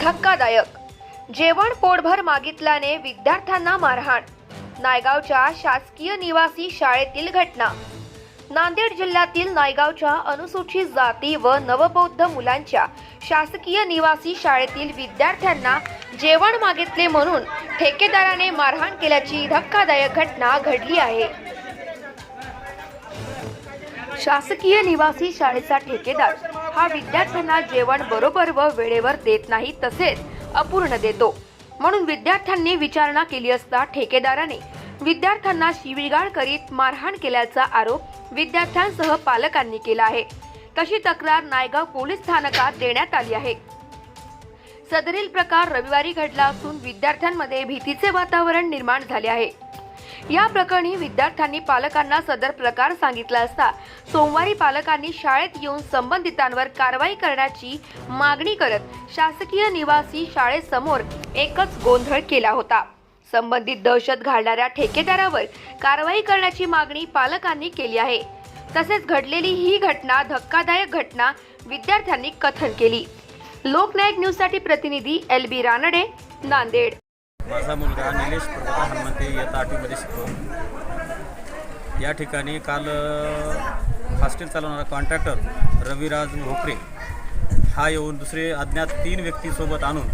धक्कादायक. जेवण पोटभर मागितल्याने विद्यार्थ्यांना मारहाण. नायगावच्या शासकीय निवासी शाळेतील घटना. नांदेड जिल्ह्यातील नायगावच्या अनुसूचित जाती व नवबौद्ध मुलांच्या शासकीय निवासी शाळेतील विद्यार्थ्यांना जेवण मागितले म्हणून ठेकेदाराने मारहाण केल्याची धक्कादायक घटना घडली आहे. शासकीय निवासी शाळेचा ठेकेदार हा विद्यार्थ्यांना जेवण बरोबर व वेळेवर देत नाही तसेच अपूर्ण देतो. म्हणून विद्यार्थ्यांनी विचारणा केली असता ठेकेदाराने विद्यार्थ्यांना शिवीगाळ करीत मारहाण केल्याचा आरोप विद्यार्थ्यांसह पालकांनी केला आहे. तशी तक्रार नायगाव पोलीस स्थानकात देण्यात आली आहे. सदरील प्रकार रविवारी घडला असून विद्यार्थ्यांमध्ये भीतीचे वातावरण निर्माण झाले आहे. या प्रकरणी विद्यार्थ्यांनी पालकांना सदर प्रकार सांगितला असता. सोमवारी पालकांनी शाळेत येऊन संबंधितांवर कारवाई करण्याची मागणी करत शासकीय निवासी शाळेसमोर एकच गोंधळ केला होता. संबंधित दहशत घालणाऱ्या ठेकेदारावर कारवाई करण्याची मागणी पालकांनी केली आहे. तसेच घडलेली ही घटना धक्कादायक घटना विद्यार्थ्यांनी कथन केली. लोकनायक न्यूजसाठी प्रतिनिधी एल बी रानडे नांदेड. माझा मुलगा निलेश प्रभाकर हनुमंते इयत्ता आठवीमध्ये शिकतो या ठिकाणी काल हॉस्टेल चालवणारा कॉन्ट्रॅक्टर रविराज भोकरे हा येऊन दुसरे अज्ञात तीन व्यक्तीसोबत आणून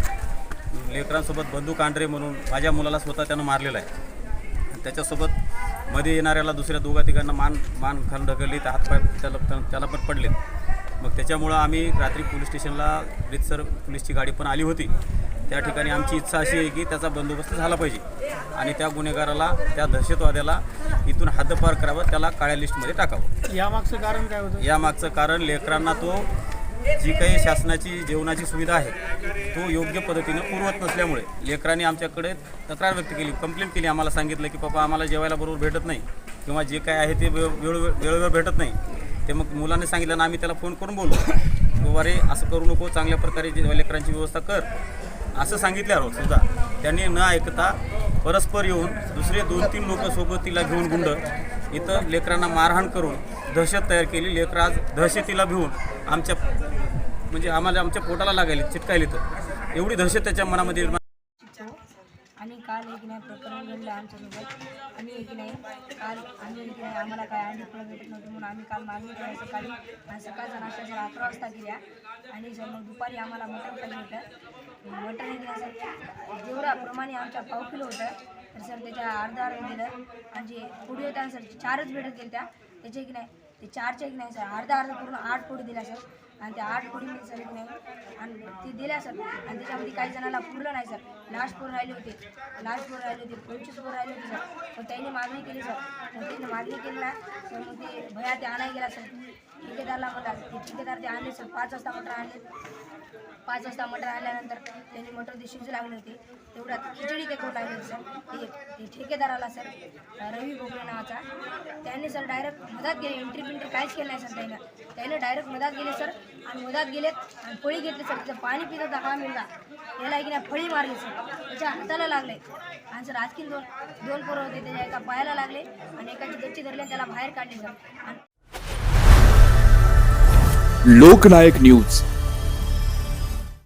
लेकरांसोबत बंदूक आंड्रे म्हणून माझ्या मुलाला स्वतः त्यानं मारलेला आहे. आणि त्याच्यासोबत मध्ये येणाऱ्याला दुसऱ्या दोघा तिघांना मान मान खालून ढकलली तर हातपाय त्याला त्याला पण पडले मग त्याच्यामुळं आम्ही रात्री पोलीस स्टेशनला रितसर पोलीसची गाडी पण आली होती. त्या ठिकाणी आमची इच्छा अशी आहे की त्याचा बंदोबस्त झाला पाहिजे. आणि त्या गुन्हेगाराला त्या दहशतवाद्याला इथून हद्दपार करावं त्याला काळ्या लिस्टमध्ये टाकावं. यामागचं कारण काय होतं? यामागचं कारण लेकरांना तो जी काही शासनाची जेवणाची सुविधा आहे तो योग्य पद्धतीनं पुरवत नसल्यामुळे लेकरांनी आमच्याकडे तक्रार व्यक्त केली कंप्लेंट केली. आम्हाला सांगितलं की पप्पा आम्हाला जेवायला बरोबर भेटत नाही किंवा जे काय आहे ते वेळ वेळोवेळ वेळोवेळ भेटत नाही. ते मग मुलाने सांगितलं ना आम्ही त्याला फोन करून किंवा रे असं करू नको चांगल्या प्रकारे जे लेकरांची व्यवस्था कर. असं सांगितल्यावर हो, सुद्धा त्यांनी न ऐकता परस्पर येऊन दुसरे दोन तीन लोक सोबतीला घेऊन गुंड इथं लेकरांना मारहाण करून दहशत तयार केली. लेकरं आज दहशतीला भिवून आमच्या म्हणजे आम्हाला आमच्या पोटाला लागायली चिटकायली तर. एवढी दहशत त्याच्या मनामध्ये निर्माण काल एक नाही प्रकरण घडलं आमच्यासोबत. आम्ही एक नाही. काल आम्ही एक नाही. आम्हाला काय अंडी फळं भेटत नव्हतं म्हणून आम्ही काल मागणी केली सकाळी. आणि सकाळचा नाश्ता सर अकरा वाजता दिल्या आणि जर मग दुपारी आम्हाला मटण पाहिजे होतं मटण एक नाही सर. जेवढ्या प्रमाणे आमच्या पाव किलो होतं तर सर त्याच्या अर्धा अर्ध दिलं. आणि जे पुढे होत्या सर चारच भेटत गेल्या. त्या त्याचे की नाही ते चारचे एक नाही सर अर्धा अर्धा पूर्ण आठ पोळी दिल्या सर आणि त्या आठ पोळीमध्ये सर एक नाही आणि ते दिल्या सर आणि त्याच्यामध्ये काही जणांना पुरलं नाही सर लास्ट पोर राहिले होते. लास्ट पोर राहिले होते. पंचवीस पोर राहिले होते सर पण त्यांनी मागणी केली सर पण त्यांनी मागणी केली ना तर मग ते भया ते आणायला गेला सर ठेकेदारला म्हणला ते ठेकेदार ते आणले सर पाच वाजता मटर आणले. पाच वाजता मटर आणल्यानंतर त्यांनी मटर ते शिजू लागले होते. तेवढ्यात खिचडी ते करू लागले होते सर ते ते ठेकेदाराला सर रवी भोगले नावाचा. त्यांनी सर डायरेक्ट मधात गेले एंट्री पिंट्री काहीच केलं नाही सर त्याला त्याने डायरेक्ट मधात गेले सर. आणि मधात गेलेत आणि फळी घेतली सर. तिथं पाणी पितो होता मिळला त्याला की नाही फळी मारली सर. त्याच्या हाताला लागले. आणि सर आणखीन दोन दोन पोरं होते. त्याच्या एका पायाला लागले आणि एकाची गच्ची धरली आणि त्याला बाहेर काढले सर. लोकनायक न्यूज.